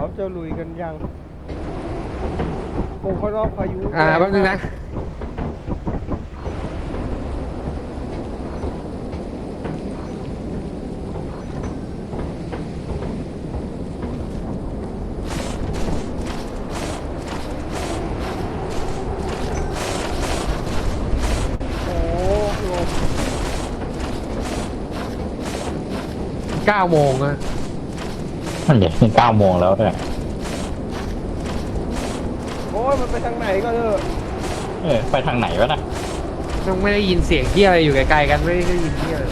เขาจะลุยกันยังโอ้เขารอบพายุอ่าแป๊บนึงนะ โอ้ลมเก้าโมงอะ มันเดี๋ยวถึงเก้าโมงแล้วเนี่ยโอ้ยมันไปทางไหนก็เถอะเออไปทางไหนวะน่ะต้องไม่ได้ยินเสียงที่อะไรอยู่ไกลๆกันไม่ได้ยินที่อะไร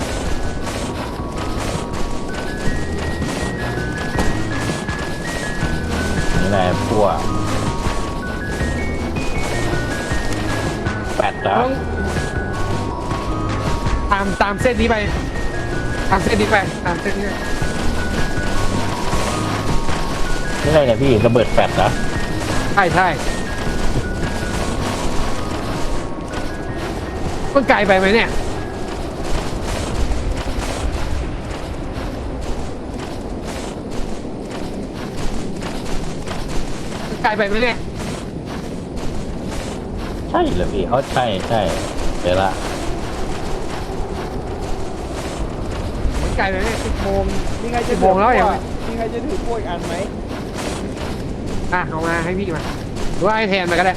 นี่แหละพวกแปดแล้วต้องตามตามเส้นนี้ไป ตามเส้นนี้ไป ตามเส้นนี้ไป นี่อะไรเนี่ยพี่ระเบิดแปดแล้วใช่ใช่มันไกลไปไหมเนี่ยมันไกลไปไหมเนี่ยใช่เหรอพี่เขาใช่ใช่เดี๋ยวละมันไกลไปไหมสิบโมงมีใครจะกี่โมงแล้วถืยัองมีใครจะถือกล้วยอีกอันไหม อะเอามาให้พี่มาหรือว่าให้แทนมาก็ได้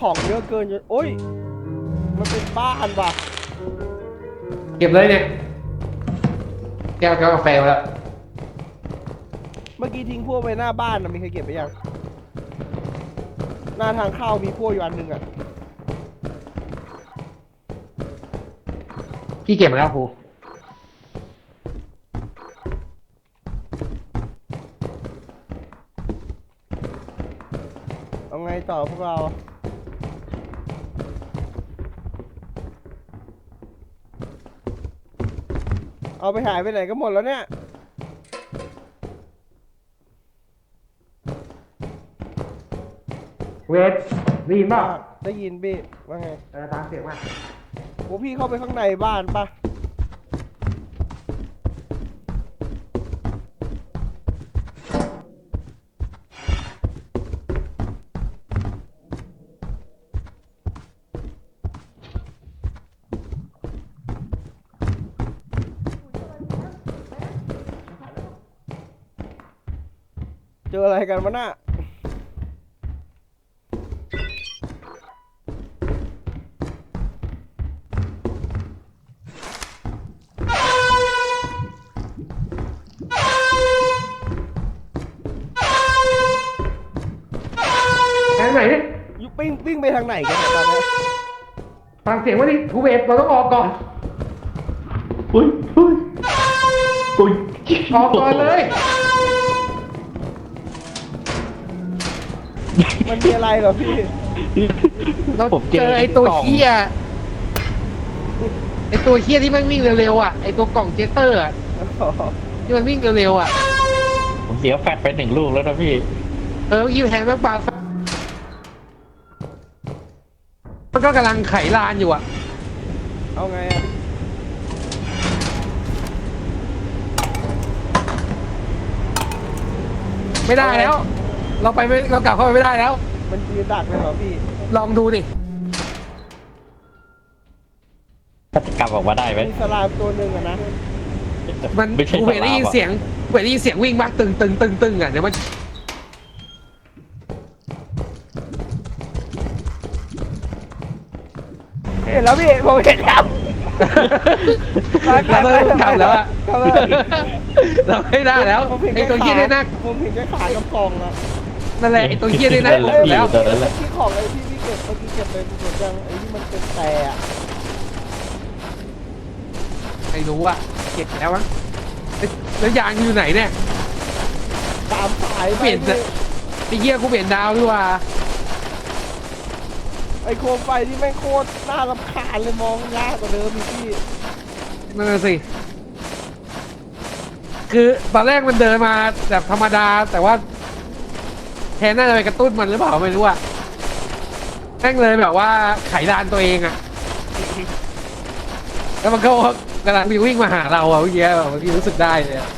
ของเยอะเกินจนโอ้ย มันเป็นบ้านว่ะเก็บเลยเนี่ยแก้วแก้วกาแฟมาแล้วเมื่อกี้ทิ้งพวกไปหน้าบ้านนะมีใครเก็บไปยัง หน้าทางเข้ามีพวกอยู่อันหนึ่งอะ พี่เก็บมาแล้วครู เอาไงต่อพวกเรา เอาไปหายไปไหนก็หมดแล้วเนี่ยเวทได้ยินป่ะได้ยินพี่ว่าไง เออตามเสียงมา โอ้พี่เข้าไปข้างในบ้านปะ เจออะไรกันวะน่ะทางไหนเนี่ยยุปิ้งปิ้งไปทางไหนกันเนี่ยตอนเนี้ยฟังเสียงว่าดิครูเวทเราต้องออกก่อน อุ้ยอุ้ยอุ้ย ออกก่อนเลย มันมีอะไรเหรอพี่ เราผมเจอไอ้ตัวกล่งเฮียไอ้ตัวเฮียที่มันวิ่งเร็วๆอะไอ้ตัวกล่องเจสเตอร์อะที่มันวิ่งเร็วๆอะผมเสียแฟดไปหนึ่งลูกแล้วนะพี่ เออเมื่อกี้แทนแม่งปลามันก็กำลังไขลานอยู่อะเอาไงอะไม่ได้แล้ว เราไปไม่เรากลับเข้าไปไม่ได้แล้ว มันยืนดักเลยเหรอพี่ ลองดูดิถ้าจะกลับออกมาได้ไหมมีสลามตัวหนึ่งอะนะ มันไม่ใช่กูเห็นได้ยินสลามอะเสียงกูเห็นได้ยินเสียงวิ่งมากตึงตึงตึงตึงอะเดี๋ยวมันเห็นแล้วพี่ผมเห็นแล้วเราต้องทำแล้วอะกลับมาเราไม่ได้แล้วผมเห็นไอ้แค่ตัวเฮียขาได้นัก ผมเห็นแค่ขากับกล่องอะ นั่นแหละไอ้ตัวเฮียได้นักเออแล้วตัวนั้นแหละที่ของไอ้ที่พี่เก็บเมื่อกี้เก็บไปหมดยังไอ้ที่มันเป็นแต่อะไม่รู้อะเก็บแล้วมั้งเอ้ยแล้วยางอยู่ไหนเนี่ย ตามสายเปลี่ยนไปไอ้เหี้ยกูเปลี่ยนดาวดีกว่าไอ้โคมไฟที่แม่งโคตรน่ารำคาญเลยมองยากกว่าเดิมอีกพี่นั่นนะสิ คือตอนแรกมันเดินมาแบบธรรมดา แต่ว่า แทนน่าจะไปกระตุ้นมันหรือเปล่าไม่รู้อะแม่งเลยแบบว่าไขลานตัวเองอะแล้วมันก็กำลังวิ่งมาหาเราอะเมื่อกี้แบบเมื่อกี้รู้สึกได้เลยอะ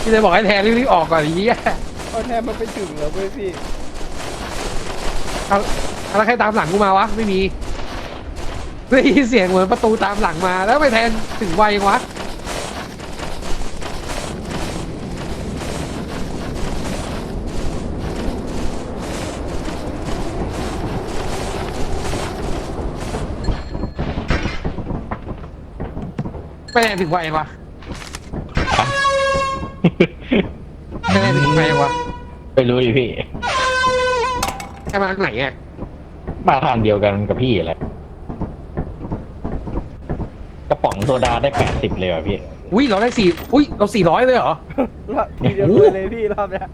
พี่เลยบอกให้แทนรีบๆออกก่อนไอ้เหี้ยเอาแทนมันไปถึงแล้วเว้ยพี่เอาแล้วใครตามหลังกูมาวะไม่มีได้ยินเสียงเหมือนประตูตามหลังมาแล้วทำไปแทนถึงไวยังวะ ไปแทนถึงไวยังวะไปแทนถึงไวยังวะไปรู้ดิพี่แค่มาทางไหนอะมาทางเดียวกันกับพี่แหละ กระป๋องโซดาได้แปดสิบเลยว่ะพี่ อุ้ยเราได้สี่อุ้ยเราสี่ร้อยเลยเหรอรอบทีเดียวเลยเลยพี่รอบเนี้ย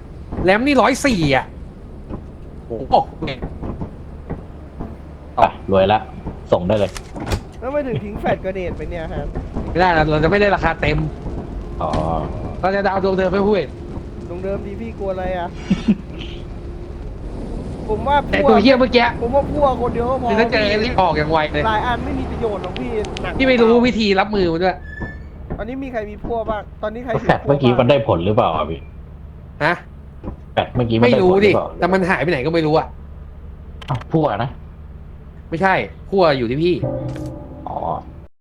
แรมนี่ร้อยสี่อะโอ้โหเนี่ยอะ รวยละ ส่งได้เลย แล้วไม่ถึงทิ้งแฟดกระเด็ดไปเนี่ยฮะ ไม่ได้เราเราจะไม่ได้ราคาเต็ม อ๋อ เราจะดาวดวงเดิมไม่พูดตรงเดิมดีพี่กลัวอะไรอะ ผมว่าแต่พวตัวกเฮียเมื่อกี้ผมว่าพวกคนเดียวก็พอคือถ้าเจอรีบออกอย่างไวเลย หลายอันไม่มีประโยชน์หรอกพี่หนักพี่ไม่รู้วิธีรับมือมันด้วย ตอนนี้มีใครมีพวกบ้าง ตอนนี้ใครถืแฟดเมื่อกี้มันบ้างได้ผลหรือเปล่าอะพี่ฮะแฟดเมื่อกี้มันไม่ได้ผรู้ลหดิรือเปล่าแต่มันหายไปไหนก็ไม่รู้อะ อ้าวพวกนะ ไม่ใช่ขั้วอยู่ที่พี่ อ๋อ